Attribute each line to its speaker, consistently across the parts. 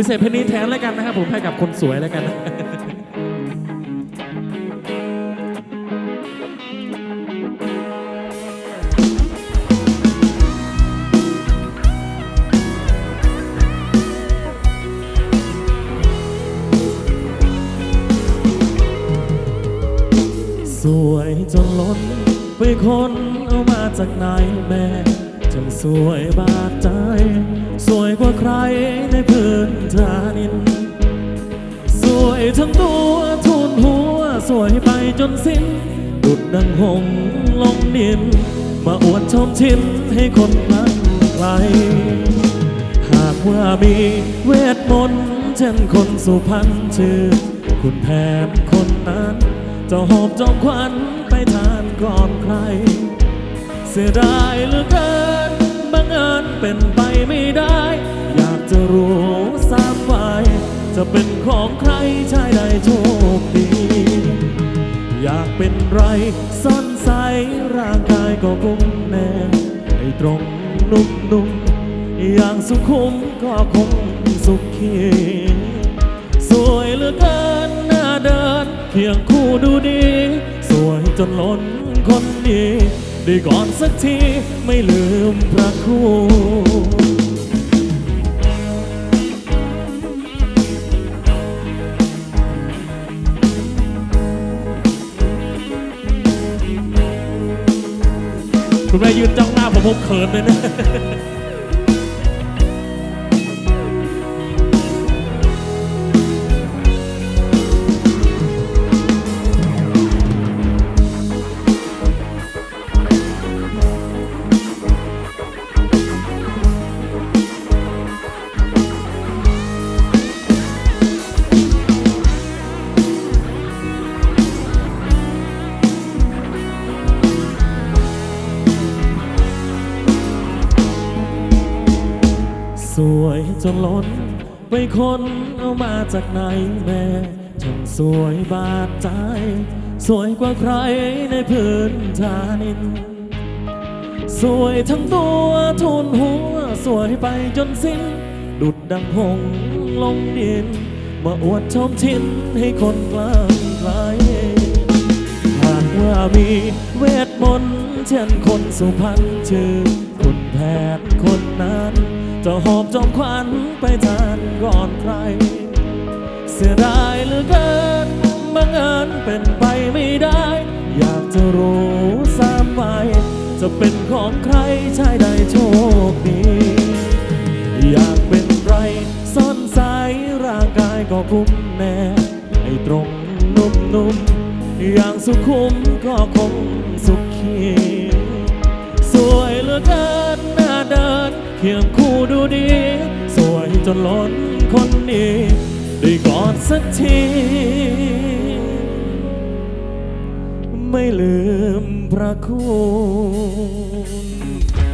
Speaker 1: พิเศษเพลงนี้แทนแล้วกันนะครับผมให้กับคนสวยแล้วกันนะสวยจนล้นไปคนเอามาจากไหนแม่จังสวยบาดใจ พื้นฐานิน สวยทั้งตัวทุนหัว สวยไปจนสิ้น ดุดดังหงลงดิน มาอวดชมชิมให้คนนั้นใคร หากว่ามีเวทมนต์เช่นคนสุพรรณชื่อ คุณแผนคนนั้น จะหอบจอมขวัญไปทานก่อนใคร เสียดายเหลือเกินบังเอิญเป็นไปไม่ได้ จะเป็นของใครชายใดโชคดี อยากเป็นไรซ่อนใสร่างกายก็กุ้มแน่ให้ตรงนุ่มนุ่มอย่างสุขุมก็คงสุขีสวยเหลือเกินหน้าเดินเคียงคู่ดูดี สวยจนล้นคนดีด้ก่อนสักทีไม่ลืมพระครู คุณแม่ยืนจ้องหน้าผมผมเขินเลยนะ สวยจนล้นไปคนเอามาจากไหนแม่ช่างสวยบาดใจ สวยกว่าใครในพื้นฐานิน สวยทั้งตัวทุนหัว สวยไปจนสิ้น ดุดดังหงลงดิน มาอวดชมชินให้คนกลางไกลหากว่ามีเวทมนต์เช่นคนสุพรรณชื่อ จะหอบจอมขวัญไปทานก่อนใคร เสียดายเหลือเกินบังเอิญเป็นไปไม่ได้ อยากจะรู้สามไปจะเป็นของใครชายใดโชคดีอยากเป็นไรซ่อนสายร่างกายก็คุ้มแน่ให้ตรงนุ่มๆอย่างสุขุมก็คงสุขี สวยเหลือเกินหน้าเดินเคียงคู่ ดูดี สวยจนล้นคนนี้ได้กอดสักที ไม่ลืมพระคุณ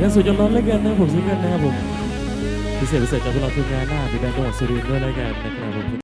Speaker 1: ผมยังสุดยอดล้นเลยกันนะผมซิงเกิลนะครับผมพิเศษพิเศษจากพวกเราทีมงานหน้ามีแบงค์จังหวัดสุรินทร์ด้วยแล้วกันนะครับผม